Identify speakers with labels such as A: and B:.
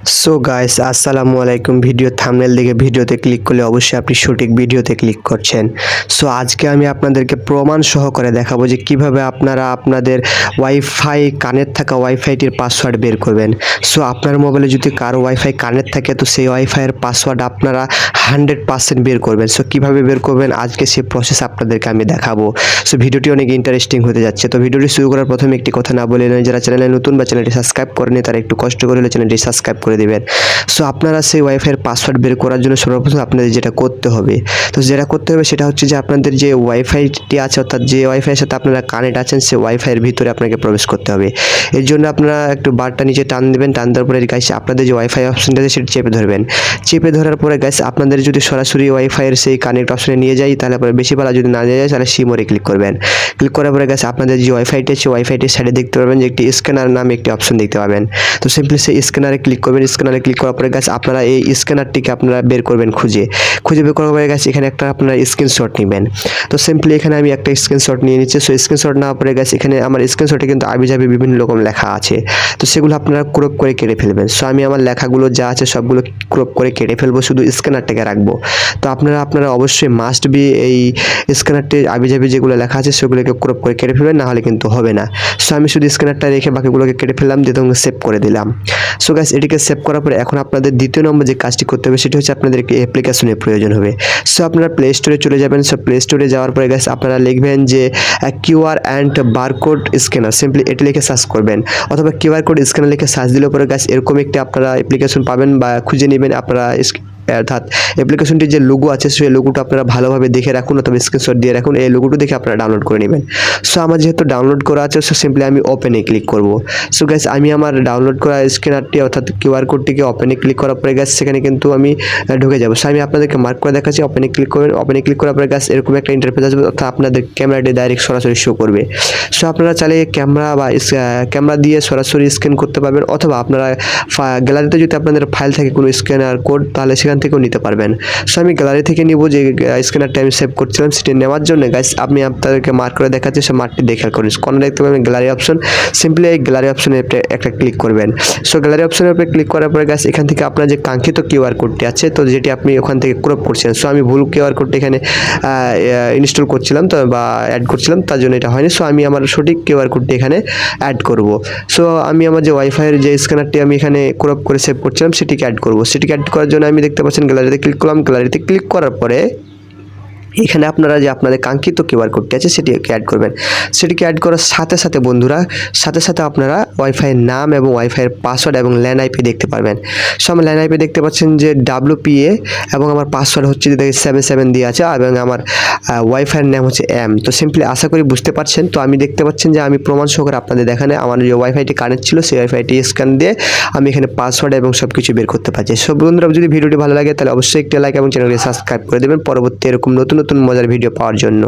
A: So guys আসসালামু আলাইকুম। Video thumbnail দিকে ভিডিওতে ক্লিক করলে অবশ্যই আপনি সঠিক ভিডিওতে ক্লিক করছেন। সো আজকে আমি আপনাদেরকে প্রমাণ সহকারে দেখাবো যে কীভাবে আপনারা আপনাদের ওয়াইফাই কানেক্ট থাকা ওয়াইফাইটির পাসওয়ার্ড বের করবেন। সো আপনার মোবাইলে যদি কারও ওয়াইফাই কানেক্ট থাকে, তো সেই ওয়াইফাইয়ের পাসওয়ার্ড আপনারা হান্ড্রেড পার্সেন্ট বের করবেন। সো কীভাবে বের করবেন, আজকে সেই প্রসেস আপনাদেরকে আমি দেখাবো। সো ভিডিওটি অনেক ইন্টারেস্টিং হতে যাচ্ছে। তো ভিডিওটি শুরু করার প্রথমে একটি কথা না বলে নয় যারা চ্যানেলে নতুন বা চ্যানেলটি সাবস্ক্রাইব করেনি তারা একটু কষ্ট করে হলে চ্যানেলটি সাবস্ক্রাইব করে দেবেন। সো আপনারা সেই ওয়াইফাইয়ের পাসওয়ার্ড বের করার জন্য সর্বপ্রথম আপনাদের যেটা করতে হবে। তো, যেটা করতে হবে সেটা হচ্ছে যে আপনাদের যে ওয়াইফাইটি আছে, অর্থাৎ যে ওয়াইফাইয়ের সাথে আপনারা কানেক্ট আছেন, সেই ওয়াইফাইয়ের ভিতরে আপনাকে প্রবেশ করতে হবে। এর জন্য আপনারা একটু বারটা নিচে টান দেবেন, টান দেওয়ার পরে গাইস আপনাদের যে ওয়াইফাই অপশনটা আছে, সেটা চেপে ধরবেন। চেপে ধরার পরে গাইস আপনাদের যদি সরাসরি ওয়াইফাইয়ের সেই কানেক্ট অপশনে নিয়ে যায় তাহলে পরে বেশি বেলা যদি না যায়, তাহলে সিমোরে ক্লিক করবেন। ক্লিক করার পরে গাইস আপনাদের যে ওয়াইফাইটি আছে ওয়াইফাইটির সাইডে দেখতে পাবেন যে একটি স্ক্যানার নামে একটি অপশন দেখতে পাবেন। তো সিম্পলি সেই স্ক্যানারে ক্লিক করবেন স্ক্যানারে ক্লিক করার পরে গাছ আপনারা এই স্ক্যানারটিকে আপনারা বের করবেন খুঁজে। খুঁজে বের করার পরে গাছ এখানে একটা আপনারা স্ক্রিনশট নেবেন। তো সিম্পলি এখানে আমি একটা স্ক্রিনশট নিয়ে নিচ্ছি। সো স্ক্রিনশট নেওয়ার পরে গাছ এখানে আমার স্ক্রিনশটে কিন্তু আবি যাবি বিভিন্ন রকম লেখা আছে। তো সেগুলো আপনারা ক্রপ করে কেটে ফেলবেন। সো আমি আমার লেখাগুলো যা আছে সবগুলো ক্রপ করে কেটে ফেলব, শুধু স্ক্যানারটাকে রাখব। তো আপনারা আপনারা অবশ্যই মাস্ট বি এই স্ক্যানারটি আবি যাবি যেগুলো লেখা আছে, সেগুলোকে ক্রপ করে কেটে ফেলবেন, না হলে কিন্তু হবে না। সো আমি শুধু স্ক্যানারটা রেখে বাকিগুলোকে কেটে ফেললাম, দিয়ে সেভ করে দিলাম। সো গাছ এটিকে সেভ করার পরে এখন আপনাদের দ্বিতীয় নম্বর যে কাজটি করতে হবে, সেটি হচ্ছে আপনাদের একটি অ্যাপ্লিকেশনের প্রয়োজন হবে। সো আপনারা প্লে স্টোরে চলে যাবেন। সো প্লে স্টোরে যাওয়ার পরে গ্যাস আপনারা লিখবেন যে QR and barcode scanner simply এটি লিখে সার্চ করবেন। অথবা কিউআর কোড স্ক্যানার লিখে সার্চ দিলে পরে গাছ এরকম একটি আপনারা অ্যাপ্লিকেশন পাবেন বা খুঁজে নেবেন, আপনারা অর্থাৎ অ্যাপ্লিকেশনটির যে লোগো আছে, সেই লোগোটা আপনারা ভালোভাবে দেখে রাখুন, অথবা স্ক্রিনশট দিয়ে রাখুন, এই লোগোটা দেখে আপনারা ডাউনলোড করে নেবেন। সো আমার যেহেতু ডাউনলোড করা আছে সো সিম্পলি আমি ওপেনে ক্লিক করব। সো গ্যাস আমি আমার ডাউনলোড করা স্ক্যানারটি অর্থাৎ কিউআর কোডটিকে ওপেনে ক্লিক করার পরে গ্যাস সেখানে কিন্তু আমি ঢুকে যাব। সো আমি আপনাদেরকে মার্ক করে দেখাচ্ছি ওপেনে ক্লিক করবেন ওপেনে ক্লিক করার পরে গ্যাস এরকম একটা ইন্টারফেস আসবে, অর্থাৎ আপনাদের ক্যামেরাটি ডাইরেক্ট সরাসরি শো করবে। সো আপনারা চাইলে ক্যামেরা বা ক্যামেরা দিয়ে সরাসরি স্ক্যান করতে পারবেন, অথবা আপনারা গ্যালারিতে যদি আপনাদের ফাইল থাকে কোনো স্ক্যানার কোড তাহলে সেখান থেকেও নিতে পারবেন। সো আমি গ্যালারি থেকে নিব যে স্ক্যানারটা আমি সেভ করছিলাম, সেটি নেওয়ার জন্য গাইস আপনি আপনাদেরকে মার্ক করে দেখাচ্ছি, সে মার্কটি দেখে করুন। কোনো দেখতে পাবেন গ্যালারি অপশন সিম্পলি এই গ্যালারি অপশনে একটা ক্লিক করবেন। সো গ্যালারি অপশনের উপরে ক্লিক করার পরে গাছ এখান থেকে আপনার যে কাঙ্ক্ষিত কিউআর কোডটি আছে, তো যেটি আপনি ওখান থেকে ক্রপ করছেন সো আমি ভুল কিউআর কোডটি এখানে ইনস্টল করছিলাম, তো বা অ্যাড করছিলাম, তার জন্য এটা হয়নি। সো আমি আমার সঠিক কিউআর কোডটি এখানে অ্যাড করব। সো আমি আমার যে ওয়াইফাইয়ের যে স্ক্যানারটি আমি এখানে ক্রপ করে সেভ করছিলাম, সেটিকে অ্যাড করব। সেটিকে অ্যাড করার জন্য আমি দেখতে পাচ্ছেন গ্যালারিতে ক্লিক করলাম গ্যালারিতে ক্লিক করার পরে এখানে আপনারা যে আপনাদের কাঙ্ক্ষিত কিউআর কোডটি আছে সেটিকে অ্যাড করবেন। সেটিকে অ্যাড করার সাথে সাথে বন্ধুরা, সাথে সাথে আপনারা ওয়াইফাইয়ের নাম এবং ওয়াইফাইয়ের পাসওয়ার্ড এবং ল্যান্ড আইপি দেখতে পারবেন। সো ল্যান্ড আইপি দেখতে পাচ্ছেন যে ডাব্লুপিএ এবং আমার পাসওয়ার্ড হচ্ছে যে সেভেন সেভেন দিয়ে আছে এবং আমার ওয়াইফাইয়ের নাম হচ্ছে এম তো সিম্পলি আশা করি বুঝতে পারছেন। তো আমি দেখতে পাচ্ছেন যে আমি প্রমাণ সহকারে আপনাদের দেখানে আমার যে ওয়াইফাইটি কানেক্ট ছিল, সেই ওয়াইফাইটি স্ক্যান দিয়ে আমি এখানে পাসওয়ার্ড এবং সব কিছু বের করতে পারছি। সব বন্ধুরা, যদি ভিডিওটি ভালো লাগে, তাহলে অবশ্যই একটি লাইক এবং চ্যানেলকে সাবস্ক্রাইব করে দেবেন। পরবর্তী এরকম নতুন নতুন নতুন মজার ভিডিও পাওয়ার জন্য।